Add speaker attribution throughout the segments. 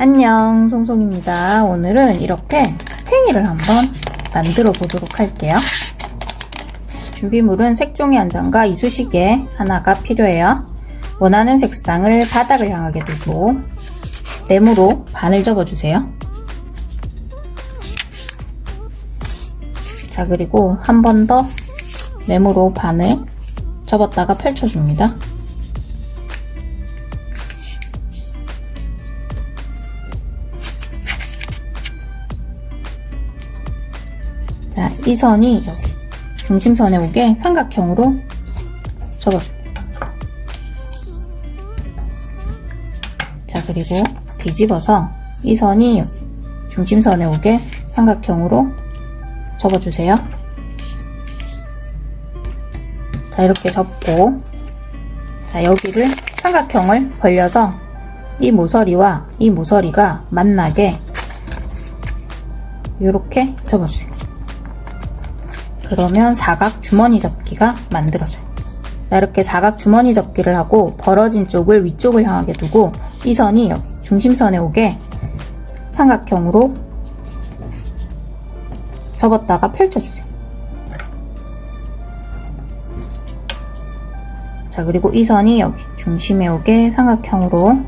Speaker 1: 안녕, 송송입니다. 오늘은 이렇게 팽이를 한번 만들어 보도록 할게요. 준비물은 색종이 한 장과 이쑤시개 하나가 필요해요. 원하는 색상을 바닥을 향하게 두고 네모로 반을 접어주세요. 자, 그리고 한 번 더 네모로 반을 접었다가 펼쳐줍니다. 자, 이 선이 여기 중심선에 오게 삼각형으로 접어줍니다. 자, 그리고 뒤집어서 이 선이 중심선에 오게 삼각형으로 접어주세요. 자, 이렇게 접고, 자, 여기를 삼각형을 벌려서 이 모서리와 이 모서리가 만나게 이렇게 접어주세요. 그러면 사각 주머니 접기가 만들어져요. 자, 이렇게 사각 주머니 접기를 하고 벌어진 쪽을 위쪽을 향하게 두고 이 선이 중심선에 오게 삼각형으로 접었다가 펼쳐주세요. 자, 그리고 이 선이 여기 중심에 오게 삼각형으로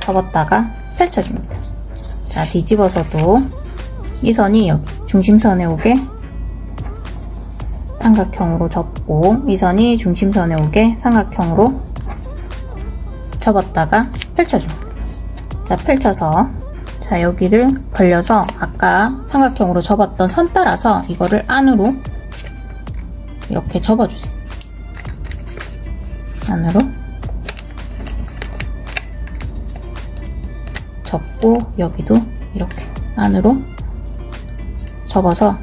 Speaker 1: 접었다가 펼쳐줍니다. 자, 뒤집어서도 이 선이 중심선에 오게 삼각형으로 접고 이 선이 중심선에 오게 삼각형으로 접었다가 펼쳐줍니다. 자, 펼쳐서 자, 여기를 벌려서 아까 삼각형으로 접었던 선 따라서 이거를 안으로 이렇게 접어주세요. 안으로 접고 여기도 이렇게 안으로 접어서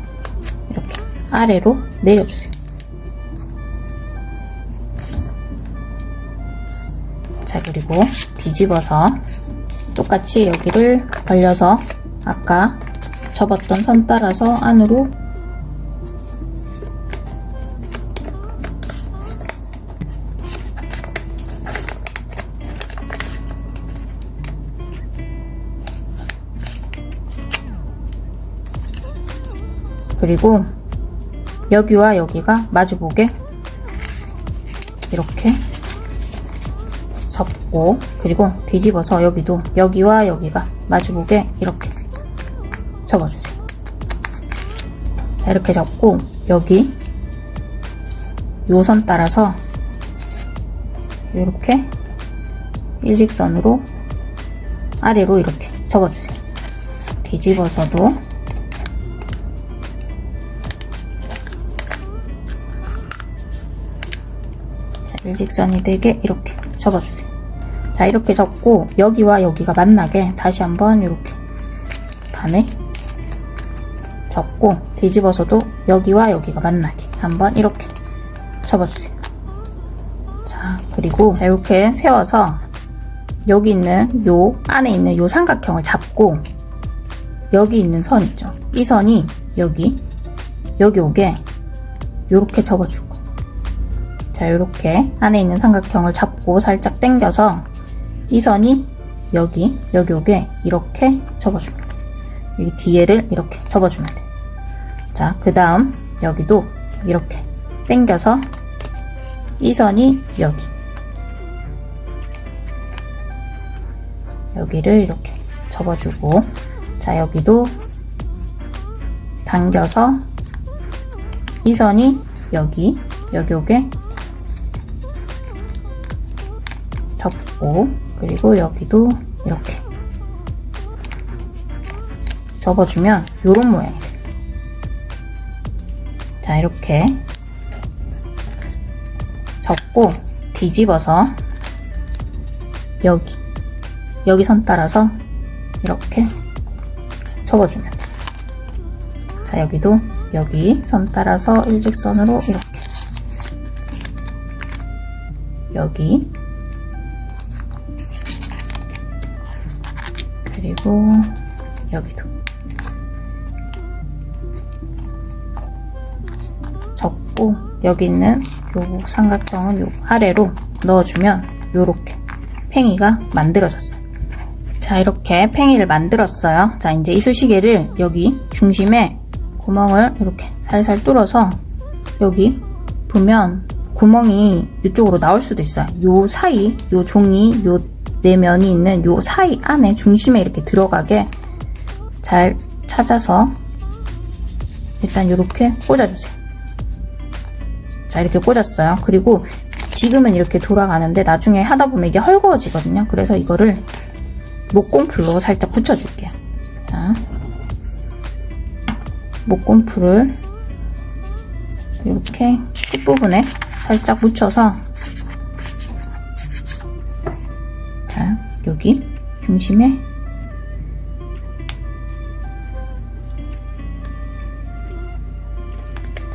Speaker 1: 이렇게 아래로 내려주세요. 자, 그리고 뒤집어서 똑같이 여기를 벌려서 아까 접었던 선 따라서 안으로 그리고 여기와 여기가 마주보게 이렇게 접고 그리고 뒤집어서 여기도 여기와 여기가 마주보게 이렇게 접어주세요. 자 이렇게 접고 여기 요 선 따라서 이렇게 일직선으로 아래로 이렇게 접어주세요. 뒤집어서도 일직선이 되게 이렇게 접어주세요. 자, 이렇게 접고 여기와 여기가 만나게 다시 한번 이렇게 반을 접고 뒤집어서도 여기와 여기가 만나게 한번 이렇게 접어주세요. 자, 그리고 자, 이렇게 세워서 여기 있는 요 안에 있는 요 삼각형을 잡고 여기 있는 선 있죠. 이 선이 여기 여기 오게 이렇게 접어주고 자, 이렇게 안에 있는 삼각형을 잡고 살짝 당겨서 이 선이 여기, 여기 오게 이렇게 접어줍니다. 여기 뒤에를 이렇게 접어주면 돼요. 자, 그 다음 여기도 이렇게 당겨서 이 선이 여기. 여기를 이렇게 접어주고 자, 여기도 당겨서 이 선이 여기, 여기 오게 접고 그리고 여기도 이렇게 접어주면 이런 모양이 돼요. 자 이렇게 접고 뒤집어서 여기 여기 선 따라서 이렇게 접어주면. 자 여기도 여기 선 따라서 일직선으로 이렇게 여기 그리고 여기도 접고 여기 있는 요 삼각형은 요 아래로 넣어주면 요렇게 팽이가 만들어졌어요. 자, 이렇게 팽이를 만들었어요. 자, 이제 이쑤시개를 여기 중심에 구멍을 이렇게 살살 뚫어서 여기 보면 구멍이 이쪽으로 나올 수도 있어요. 요 사이, 요 종이, 요 내면이 있는 요 사이 안에 중심에 이렇게 들어가게 잘 찾아서 일단 이렇게 꽂아주세요. 자, 이렇게 꽂았어요. 그리고 지금은 이렇게 돌아가는데 나중에 하다 보면 이게 헐거워지거든요. 그래서 이거를 목공풀로 살짝 붙여줄게요. 자, 목공풀을 이렇게 끝부분에 살짝 묻혀서 자, 여기 중심에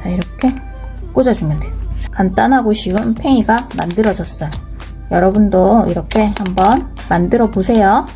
Speaker 1: 자, 이렇게 꽂아주면 돼요. 간단하고 쉬운 팽이가 만들어졌어요. 여러분도 이렇게 한번 만들어 보세요.